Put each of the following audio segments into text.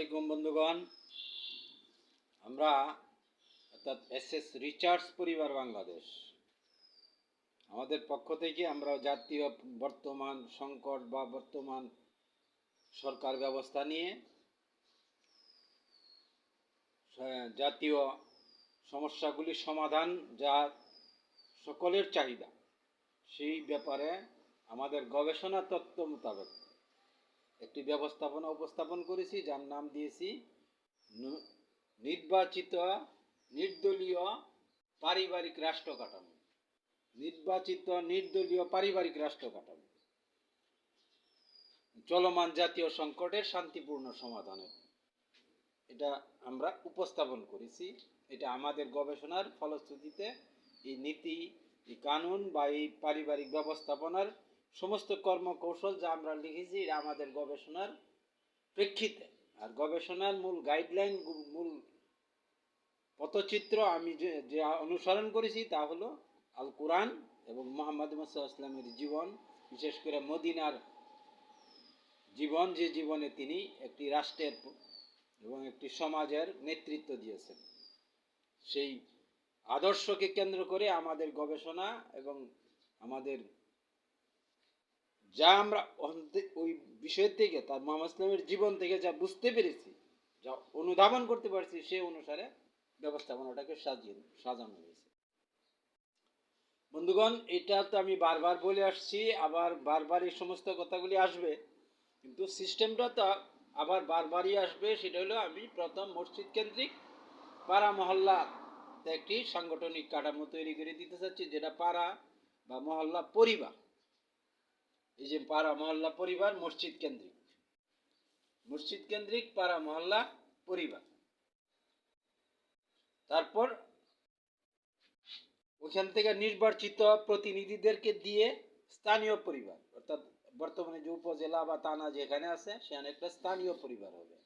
আসসালামাইকুম বন্ধুগণ। আমরা অর্থাৎ এস এস রিচার্ডস পরিবার বাংলাদেশ। আমাদের পক্ষ থেকে আমরা জাতীয় বর্তমান সংকট বা বর্তমান সরকার ব্যবস্থা নিয়ে জাতীয় সমস্যাগুলি সমাধান যা সকলের চাহিদা, সেই ব্যাপারে আমাদের গবেষণা তত্ত্ব মোতাবেক একটি ব্যবস্থাপনা উপস্থাপন করেছি, যার নাম দিয়েছি নির্বাচিত নির্দলীয় পারিবারিক রাষ্ট্র কাঠামো নির্বাচিত নির্দলীয় পারিবারিক রাষ্ট্র কাঠামো চলমান জাতীয় সংকটের শান্তিপূর্ণ সমাধানের এটা আমরা উপস্থাপন করেছি। এটা আমাদের গবেষণার ফলশ্রুতিতে এই নীতি, এই কানুন বা এই পারিবারিক ব্যবস্থাপনার সমস্ত কর্মকৌশল যা আমরা লিখেছি আমাদের গবেষণার প্রেক্ষিতে। আর গবেষণার মূল গাইডলাইন মূল পথচিত্র আমি যে যে অনুসরণ করেছি তা হলো আল কোরআন এবং মোহাম্মদ ইসলামের জীবন, বিশেষ করে মদিনার জীবন, যে জীবনে তিনি একটি রাষ্ট্রের এবং একটি সমাজের নেতৃত্ব দিয়েছেন। সেই আদর্শকে কেন্দ্র করে আমাদের গবেষণা এবং আমাদের যা আমরা ওই বিষয় থেকে তার মোহাম্মদ ইসলামের জীবন থেকে যা বুঝতে পেরেছি, যা অনুধাবন করতে পারছি, সে অনুসারে ব্যবস্থাপনাটাকে সাজিয়ে, সাজানো হয়েছে। বন্ধুগণ, এটা তো আমি বারবার বলে আসছি, আবার বারবার এই সমস্ত কথাগুলি আসবে, কিন্তু সিস্টেমটা তো আবার বারবারই আসবে, সেটা হলো আমি প্রথম মসজিদ কেন্দ্রিক পাড়া মহল্লা একটি সাংগঠনিক কাঠামো তৈরি করে দিতে চাচ্ছি, যেটা পাড়া বা মহল্লা পরিবার। এই যে পাড়া মহল্লা পরিবার, মসজিদ কেন্দ্রিক। মসজিদ কেন্দ্রিক, পাড়া মহল্লা পরিবার। তারপর ওখান থেকে নির্বাচিত প্রতিনিধিদেরকে দিয়ে স্থানীয় পরিবার, অর্থাৎ বর্তমানে যে উপজেলা বা থানা যেখানে আছে, সেখানে একটা স্থানীয় পরিবার হবে।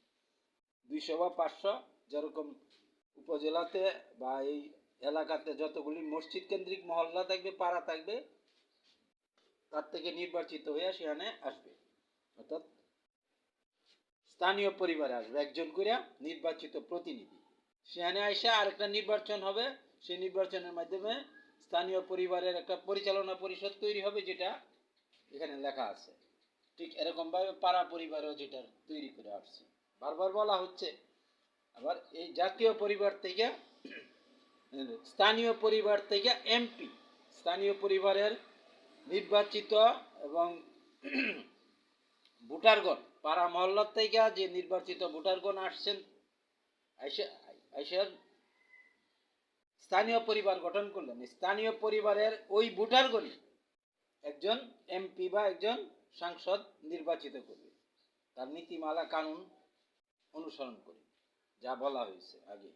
দুইশো বা পাঁচশো যেরকম উপজেলাতে বা এই এলাকাতে যতগুলি মসজিদ কেন্দ্রিক মহল্লা থাকবে, পাড়া থাকবে তার থেকে নির্বাচিত হয়ে সেখানে আসবে। অর্থাৎ স্থানীয় পরিবারে আসবে, একজন করে নির্বাচিত প্রতিনিধি। সেখানে আইসা আরেকটা নির্বাচন হবে, সেই নির্বাচনের মাধ্যমে স্থানীয় পরিবারের একটা পরিচালনা পরিষদ তৈরি হবে, যেটা এখানে লেখা আছে। ঠিক এরকমভাবে পাড়া পরিবারও যেটা তৈরি করে আসছে। বারবার বলা হচ্ছে, আবার এই জাতীয় পরিবার থেকে, স্থানীয় পরিবার থেকে এমপি, স্থানীয় পরিবারের নির্বাচিত এবং ভোটারগণ, পাড়া মহল্লার থেকে যে নির্বাচিত ভোটারগণ আসছেন স্থানীয় পরিবার গঠন করলেন। স্থানীয় পরিবারের ওই ভোটারগণই একজন এমপি বা একজন সাংসদ নির্বাচিত করবে। তার নীতিমালা, কানুন অনুসরণ করে, যা বলা হয়েছে আগে।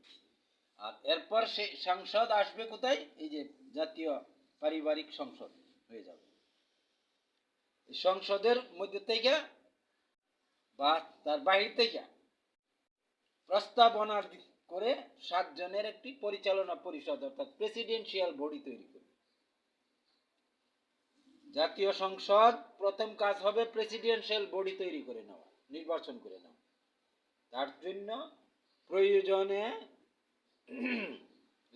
আর এরপর সে সাংসদ আসবে কোথায়? এই যে জাতীয় পারিবারিক সংসদ। হয়ে যাবে। সংসদের মধ্যে থেকে বা তার বাহির থেকে প্রস্তাবনা দি- করে সাতজনের একটি পরিচালনা পরিষদ, অর্থাৎ প্রেসিডেন্সিয়াল বডি তৈরি করবে। জাতীয় সংসদ প্রথম কাজ হবে প্রেসিডেন্সিয়াল বডি তৈরি করে নেওয়া, নির্বাচন করে নেওয়া। তার জন্য প্রয়োজনে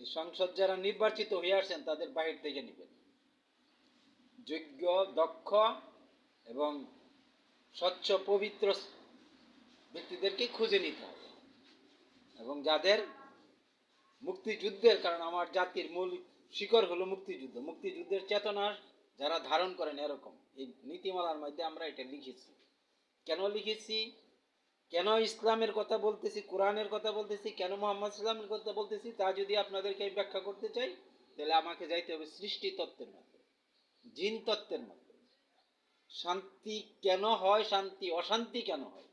সংসদ যারা নির্বাচিত হয়ে আসছেন তাদের বাহির থেকে নেবেন। যোগ্য, দক্ষ এবং স্বচ্ছ, পবিত্র ব্যক্তিদেরকে খুঁজে নিতে হবে। এবং যাদের মুক্তিযুদ্ধের, কারণ আমার জাতির মূল শিকড় হলো মুক্তিযুদ্ধ। মুক্তিযুদ্ধের চেতনা যারা ধারণ করেন এরকম। এই নীতিমালার মধ্যে আমরা এটা লিখেছি। কেন লিখেছি? কেন ইসলামের কথা বলতেছি? কোরআনের কথা বলতেছি? কেন মোহাম্মদ ইসলামের কথা বলতেছি? তা যদি আপনাদেরকে ব্যাখ্যা করতে চাই, তাহলে আমাকে যাইতে হবে সৃষ্টি তত্ত্বের মধ্যে। জিন তত্ত্বের মধ্যে। শান্তি কেন হয়, শান্তি, অশান্তি কেন হয়?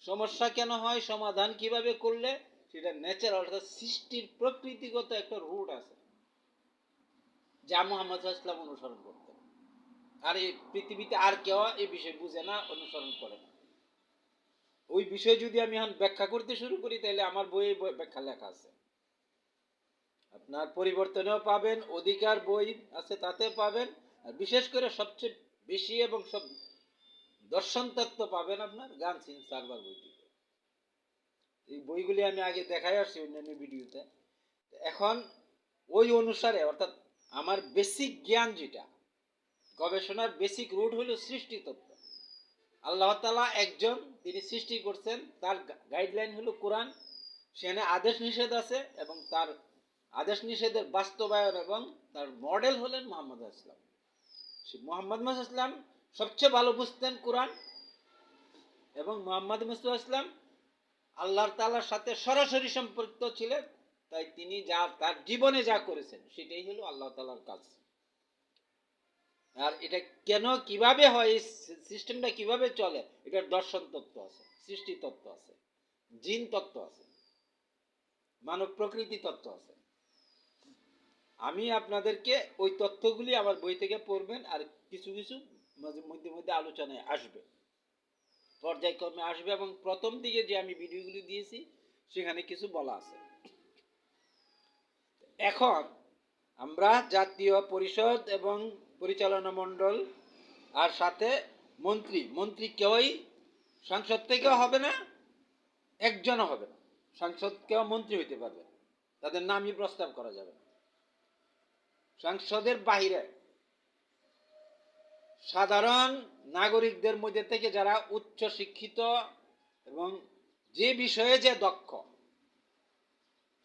সমস্যা কেন হয়, সমাধান কীভাবে করলে? সেটা ন্যাচারাল অর্থাৎ সৃষ্টির প্রকৃতিগত একটা রুট আছে। যা মোহাম্মদ ইসলাম অনুসরণ করতেন। আর এই পৃথিবীতে আর কেউ এই বিষয় বুঝে না, অনুসরণ করে না। ওই বিষয় যদি আমি এখন ব্যাখ্যা করতে শুরু করি, তাহলে আমার বইয়ে ব্যাখ্যা লেখা আছে। আপনার পরিবর্তনেও পাবেন, অধিকার বই আছে তাতে পাবেন। আর বিশেষ করে সবচেয়ে বেশি এবং সব দর্শন তত্ত্ব পাবেন আপনার গান সিং সার্ভার বইটিতে। এই বইগুলি আমি আগে দেখাই আসছি অন্যান্য ভিডিওতে। এখন ওই অনুসারে, অর্থাৎ আমার বেসিক জ্ঞান যেটা, গবেষণার বেসিক রুট হলো সৃষ্টি তত্ত্ব আল্লাহ তালা একজন, তিনি সৃষ্টি করছেন, তার গাইডলাইন হলো কোরআন, সেখানে আদেশ নিষেধ আছে এবং তার আদেশ নিষেধের বাস্তবায়ন এবং তার মডেল হলেন মোহাম্মদ ইসলাম মোহাম্মদ ইসলাম সবচেয়ে ভালো বুঝতেন কোরআন। এবং মোহাম্মদ মুস্তফা ইসলাম আল্লাহর তালার সাথে সরাসরি সম্পর্কিত ছিলেন, তাই তিনি যা, তার জীবনে যা করেছেন, সেটাই হলো আল্লাহ তালার কাজ। আর এটা কেন, কীভাবে হয়, এই সিস্টেমটা কীভাবে চলে, এটার দর্শন তত্ত্ব আছে, সৃষ্টি তত্ত্ব আছে, জিন তত্ত্ব আছে, মানব প্রকৃতি তত্ত্ব আছে। আমি আপনাদেরকে ওই তথ্যগুলি আমার বই থেকে পড়বেন আর কিছু কিছু মধ্যে মধ্যে আলোচনায় আসবে। পর্যায়ক্রমে আসবে এবং প্রথম দিকে যে আমি ভিডিওগুলি দিয়েছি, সেখানে কিছু বলা আছে। এখন আমরা জাতীয় পরিষদ এবং পরিচালনা মণ্ডল আর সাথে মন্ত্রী। মন্ত্রী কেউই সংসদ থেকেও হবে না, একজনও হবে না। সংসদ কেউ মন্ত্রী হইতে পারবে তাদের নামই প্রস্তাব করা যাবে না। সংসদের বাহিরে। সাধারণ নাগরিকদের মধ্যে থেকে যারা উচ্চ শিক্ষিত এবং যে বিষয়ে যে দক্ষ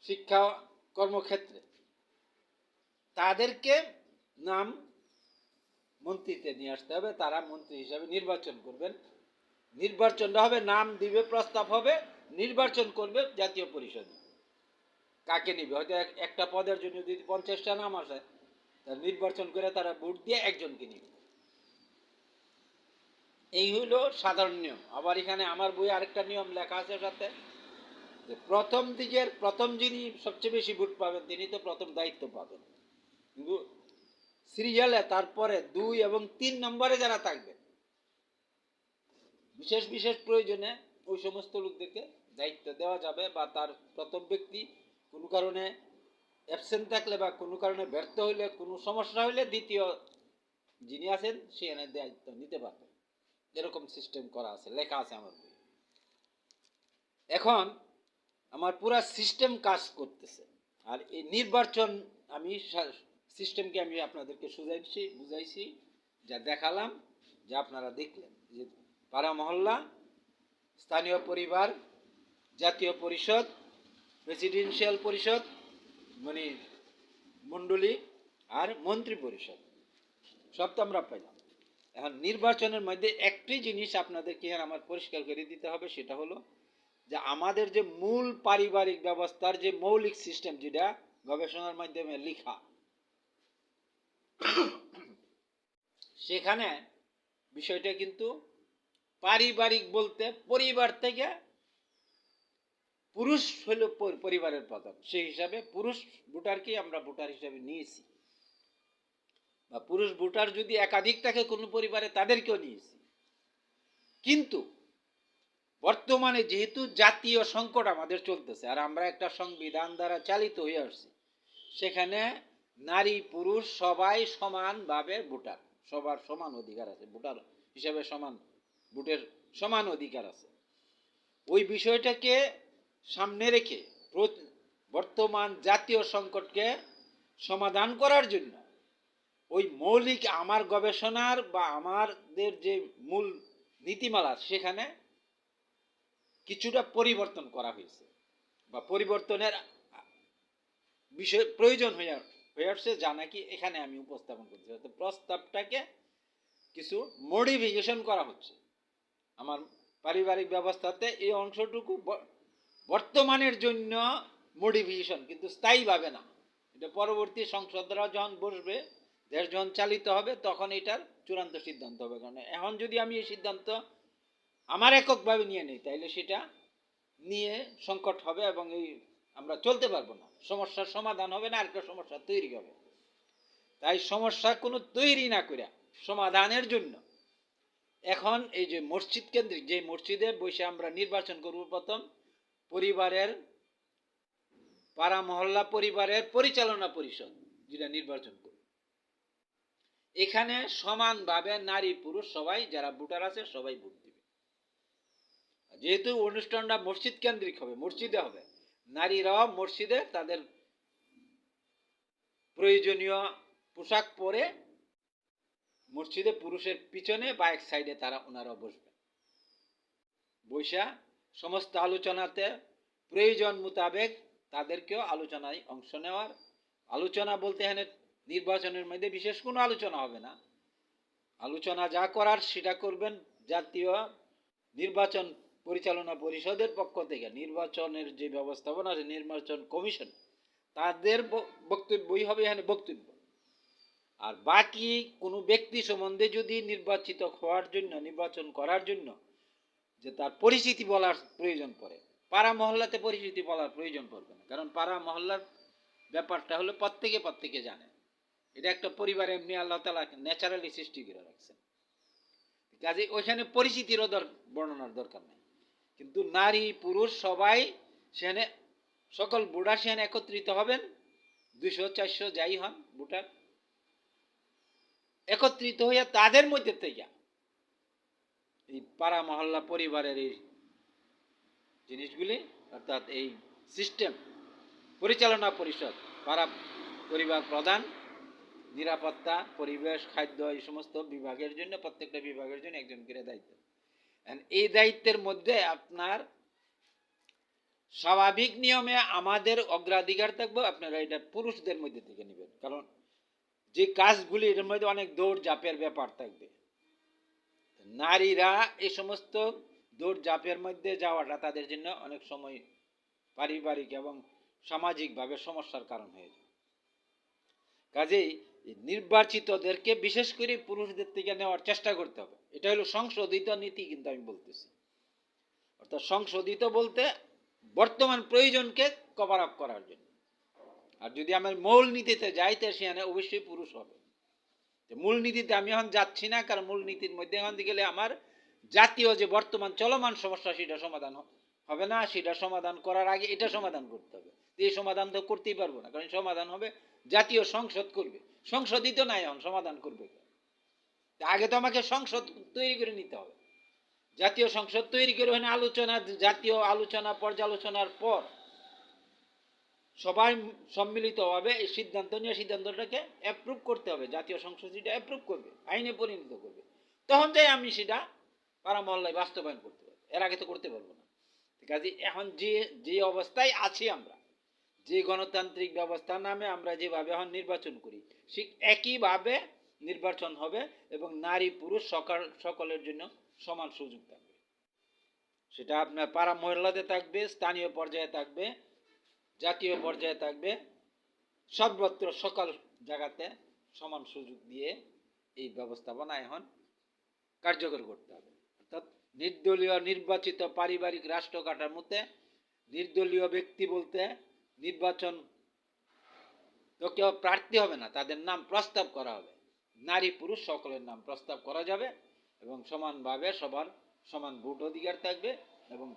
শিক্ষা কর্মক্ষেত্রে, তাদেরকে নাম মন্ত্রীতে নিয়ে আসতে হবে। তারা মন্ত্রী হিসাবে নির্বাচন করবেন। নির্বাচনটা হবে, নাম দিবে, প্রস্তাব হবে, নির্বাচন করবে জাতীয় পরিষদ। কাকে নিবে? হয়তো একটা পদের জন্য যদি পঞ্চাশটা নাম আসে নির্বাচন করে তারা ভোট দিয়ে একজনকে নিবে। এই হইল সাধারণ নিয়ম। আবার এখানে আমার বই আরেকটা নিয়ম লেখা আছে সাথে যে প্রথম দিকের, প্রথম যিনি সবচেয়ে বেশি ভোট পাবেন, তিনি তো প্রথম দায়িত্ব পাবেন। কিন্তু সিরিয়ালে তারপরে দুই এবং তিন নম্বরে যারা থাকবে, বিশেষ বিশেষ প্রয়োজনে ওই সমস্ত লোকদেরকে দায়িত্ব দেওয়া যাবে বা তার প্রথম ব্যক্তি কোনো কারণে অ্যাবসেন্ট থাকলে বা কোনো কারণে ব্যর্থ হইলে, কোনো সমস্যা হইলে দ্বিতীয় যিনি আছেন, সে এনে দায়িত্ব নিতে পারবে। এরকম সিস্টেম করা আছে, লেখা আছে আমার বই এখন আমার পুরা সিস্টেম কাজ করতেছে। আর এই নির্বাচন আমি সিস্টেমকে আমি আপনাদেরকে সুজাইছি বুঝাইছি, যা দেখালাম, যা আপনারা দেখলেন যে পাড়া মহল্লা, স্থানীয় পরিবার, জাতীয় পরিষদ প্রেসিডেন্সিয়াল পরিষদ মানে মণ্ডলী আর মন্ত্রী পরিষদ, সব তো আমরা পাইলাম। এখন নির্বাচনের মধ্যে একটি জিনিস আপনাদেরকে আমার পরিষ্কার করে দিতে হবে, সেটা হলো যে আমাদের যে মূল পারিবারিক ব্যবস্থার যে মৌলিক সিস্টেম যেটা গবেষণার মাধ্যমে লেখা, সেখানে বিষয়টা কিন্তু পারিবারিক বলতে পরিবার থেকে পুরুষ হলো পরিবারের প্রধান। সেই হিসাবে পুরুষ ভোটারকে আমরা ভোটার হিসাবে নিয়েছি। বা পুরুষ ভোটার যদি একাধিক থাকে কোনো পরিবারে, তাদেরকেও নিয়েছি। কিন্তু বর্তমানে যেহেতু জাতীয় সংকট আমাদের চলতেছে, আর আমরা একটা সংবিধান দ্বারা চালিত হয়ে আসছি, সেখানে নারী, পুরুষ সবাই সমানভাবে ভোটার। সবার সমান অধিকার আছে, ভোটার হিসাবে সমান, ভোটের সমান অধিকার আছে। ওই বিষয়টাকে সামনে রেখে বর্তমান জাতীয় সংকটকে সমাধান করার জন্য ওই মৌলিক আমার গবেষণার বা আমাদের যে মূল নীতিমালা, সেখানে কিছুটা পরিবর্তন করা হয়েছে বা পরিবর্তনের বিষয় প্রয়োজন হয়ে হয়ে আসছে, যা নাকি এখানে আমি উপস্থাপন করছি। অর্থাৎ প্রস্তাবটাকে কিছু মডিফিকেশন করা হচ্ছে। আমার পারিবারিক ব্যবস্থাতে এই অংশটুকু বর্তমানের জন্য মডিফিকেশন কিন্তু স্থায়ীভাবে না। এটা পরবর্তী সংসদরা যখন বসবে, দেশ যখন চালিত হবে, তখন এটার চূড়ান্ত সিদ্ধান্ত হবে। কারণ এখন যদি আমি এই সিদ্ধান্ত আমার এককভাবে নিয়ে নিই, তাইলে সেটা নিয়ে সংকট হবে এবং এই আমরা চলতে পারব না। সমস্যার সমাধান হবে না আরেকটা সমস্যা তৈরি হবে। তাই সমস্যা কোনো তৈরি না করে সমাধানের জন্য এখন এই যে মসজিদ কেন্দ্রিক, যে মসজিদে বসে আমরা নির্বাচন করব প্রথম পরিবারের পাড়া মহল্লা পরিবারের পরিচালনা পরিষদ, যেটা নির্বাচন করব এখানে সমানভাবে নারী পুরুষ সবাই, যারা ভোটার আছে, সবাই ভোট দিবে। যেহেতু অনুষ্ঠানটা মসজিদ কেন্দ্রিক হবে, মসজিদে হবে, নারীরাও মসজিদে তাদের প্রয়োজনীয় পোশাক পরে মসজিদে পুরুষের পিছনে বা এক সাইডে তারা ওনারা বসবেন বৈশা সমস্ত আলোচনাতে প্রয়োজন মোতাবেক তাদেরকেও আলোচনায় অংশ নেওয়ার। আলোচনা বলতে এখানে নির্বাচনের মধ্যে বিশেষ কোনো আলোচনা হবে না। আলোচনা যা করার সেটা করবেন জাতীয় নির্বাচন পরিচালনা পরিষদের পক্ষ থেকে। নির্বাচনের যে ব্যবস্থাপনা আছে, নির্বাচন কমিশন, তাদের বক্তব্যই হবে এখানে বক্তব্য। আর বাকি কোনো ব্যক্তি সম্বন্ধে যদি নির্বাচিত হওয়ার জন্য, নির্বাচন করার জন্য যে তার পরিচিতি বলার প্রয়োজন পড়ে। পাড়া মহল্লাতে পরিচিতি বলার প্রয়োজন পড়বে না। কারণ পাড়া মহল্লার ব্যাপারটা হলো প্রত্যেকে প্রত্যেকে জানে। এটা একটা পরিবার, এমনি আল্লাহ তালা ন্যাচারালি সৃষ্টি করে রাখছেন। কাজে ওইখানে পরিচিতিরও বর্ণনার দরকার নেই। কিন্তু নারী, পুরুষ সবাই সেখানে সকল ভোটার সেখানে একত্রিত হবেন। দুইশো, চারশো যাই হন বুটার একত্রিত হইয়া তাদের মধ্যে থেকে এই পাড়া মহল্লা পরিবারের এই জিনিসগুলি, অর্থাৎ এই সিস্টেম, পরিচালনা পরিষদ, পাড়া পরিবার প্রধান, নিরাপত্তা, পরিবেশ, খাদ্য, এই সমস্ত বিভাগের জন্য, প্রত্যেকটা বিভাগের জন্য একজন করে দায়িত্ব। এই দায়িত্বের মধ্যে আপনার স্বাভাবিক নিয়মে আমাদের অগ্রাধিকার থাকবে, আপনারা এটা পুরুষদের মধ্যে থেকে নেবেন। কারণ যে কাজগুলি এর মধ্যে অনেক দৌড় জাপের ব্যাপার থাকবে। নারীরা এই সমস্ত দৌড় জাপের মধ্যে যাওয়াটা তাদের জন্য অনেক সময় পারিবারিক এবং সামাজিকভাবে সমস্যার কারণ হয়ে যায়। কাজেই নির্বাচিতদেরকে বিশেষ করে পুরুষদের থেকে নেওয়ার চেষ্টা করতে হবে। এটা হলো সংশোধিত নীতি কিন্তু আমি বলতেছি। অর্থাৎ সংশোধিত বলতে বর্তমান প্রয়োজনকে কভার আপ করার জন্য। আর যদি আমার মূল নীতিতে যাইতে সেখানে অবশ্যই পুরুষ হবে। যে মূল নীতিতে আমি এখন যাচ্ছি না, কারণ মূল নীতির মধ্যে এখন গেলে আমার জাতীয় যে বর্তমান চলমান সমস্যা, সেটা সমাধান হবে না। সেটা সমাধান করার আগে এটা সমাধান করতে হবে। এই সমাধান তো করতেই পারব না, কারণ সমাধান হবে জাতীয় সংসদ করবে। সংসদই তো নাই এখন, সমাধান করবে আগে তো আমাকে সংসদ তৈরি করে নিতে হবে। জাতীয় সংসদ তৈরি করে আলোচনা, জাতীয় আলোচনা, পর্যালোচনার পর সবাই সম্মিলিতভাবে এই সিদ্ধান্ত নিয়ে সিদ্ধান্তটাকে অ্যাপ্রুভ করতে হবে, জাতীয় সংসদ সেটা অ্যাপ্রুভ করবে, আইনে পরিণত করবে। তখন যাই আমি সেটা পাড়া মহল্লায় বাস্তবায়ন করতে পারব। এর আগে তো করতে পারব না। কাজে এখন যে যে অবস্থায় আছি আমরা, যে গণতান্ত্রিক ব্যবস্থার নামে আমরা যেভাবে এখন নির্বাচন করি, ঠিক একইভাবে নির্বাচন হবে এবং নারী পুরুষ সকাল, সকলের জন্য সমান সুযোগ থাকবে। সেটা আপনার পাড়া মহল্লাতে থাকবে, স্থানীয় পর্যায়ে থাকবে জাতীয় পর্যায়ে থাকবে। সর্বত্র সকল জায়গাতে সমান সুযোগ দিয়ে এই ব্যবস্থাপনা এখন কার্যকর করতে হবে। অর্থাৎ নির্দলীয়, নির্বাচিত পারিবারিক রাষ্ট্র কাঠামোতে নির্দলীয় ব্যক্তি বলতে নির্বাচন তো কেউ প্রার্থী হবে না, তাদের নাম প্রস্তাব করা হবে। নারী, পুরুষ সকলের নাম প্রস্তাব করা যাবে এবং সমানভাবে সবার সমান ভোট অধিকার থাকবে এবং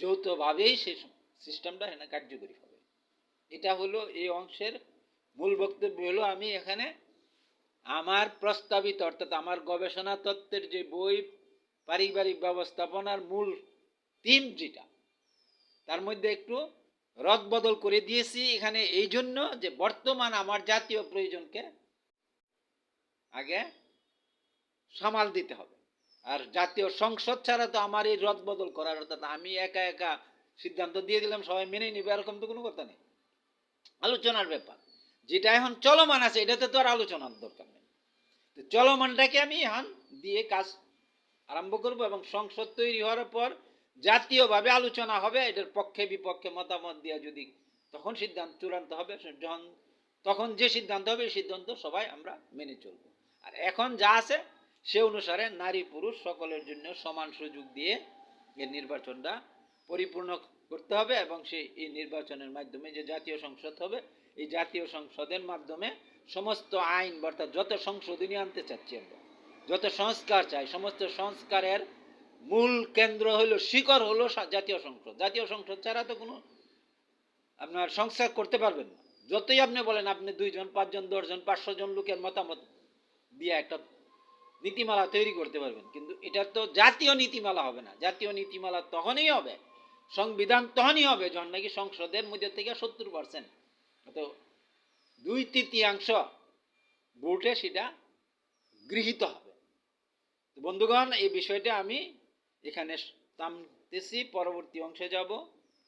যৌথভাবেই সেই সিস্টেমটা এখানে কার্যকরী হবে। এটা হলো এই অংশের মূল বক্তব্য হলো, আমি এখানে আমার প্রস্তাবিত, অর্থাৎ আমার গবেষণা তত্ত্বের যে বই, পারিবারিক ব্যবস্থাপনার মূল থিম যেটা, তার মধ্যে একটু রদবদল করে দিয়েছি এখানে এই জন্য যে বর্তমান আমার জাতীয় প্রয়োজনকে আগে সামাল দিতে হবে। আর জাতীয় সংসদ ছাড়া তো আমার এই রদবদল করার, অর্থাৎ আমি একা একা সিদ্ধান্ত দিয়ে দিলাম, সবাই মেনে নিবে, এরকম তো কোনো কথা নেই। আলোচনার ব্যাপার। যেটা এখন চলমান আছে, এটাতে তো আর আলোচনার দরকার নেই। তো চলমানটাকে আমি এখন দিয়ে কাজ আরম্ভ করব এবং সংসদ তৈরি হওয়ার পর জাতীয়ভাবে আলোচনা হবে এটার পক্ষে বিপক্ষে মতামত দিয়ে যদি তখন সিদ্ধান্ত, চূড়ান্ত হবে যখন, তখন যে সিদ্ধান্ত হবে সিদ্ধান্ত সবাই আমরা মেনে চলব। আর এখন যা আছে, সে অনুসারে নারী পুরুষ সকলের জন্য সমান সুযোগ দিয়ে এই নির্বাচনটা পরিপূর্ণ করতে হবে এবং সেই এই নির্বাচনের মাধ্যমে যে জাতীয় সংসদ হবে, এই জাতীয় সংসদের মাধ্যমে সমস্ত আইন, অর্থাৎ যত সংশোধনী আনতে চাচ্ছি আমরা, যত সংস্কার চাই, সমস্ত সংস্কারের মূল কেন্দ্র হলো শিকড় হলো জাতীয় সংসদ। জাতীয় সংসদ ছাড়া তো কোনো আপনার সংস্কার করতে পারবেন না। যতই আপনি বলেন, আপনি দুইজন, পাঁচজন, দশজন, পাঁচশো জন লোকের মতামত দিয়ে একটা নীতিমালা তৈরি করতে পারবেন, কিন্তু এটা তো জাতীয় নীতিমালা হবে না। জাতীয় নীতিমালা তখনই হবে সংবিধান তখনই হবে, যখন নাকি সংসদের মধ্যে থেকে সত্তর পার্সেন্ট তো দুই তৃতীয়াংশ ভোটে সেটা গৃহীত হবে। বন্ধুগণ, এই বিষয়টা আমি এখানে থামতেছি, পরবর্তী অংশে যাব।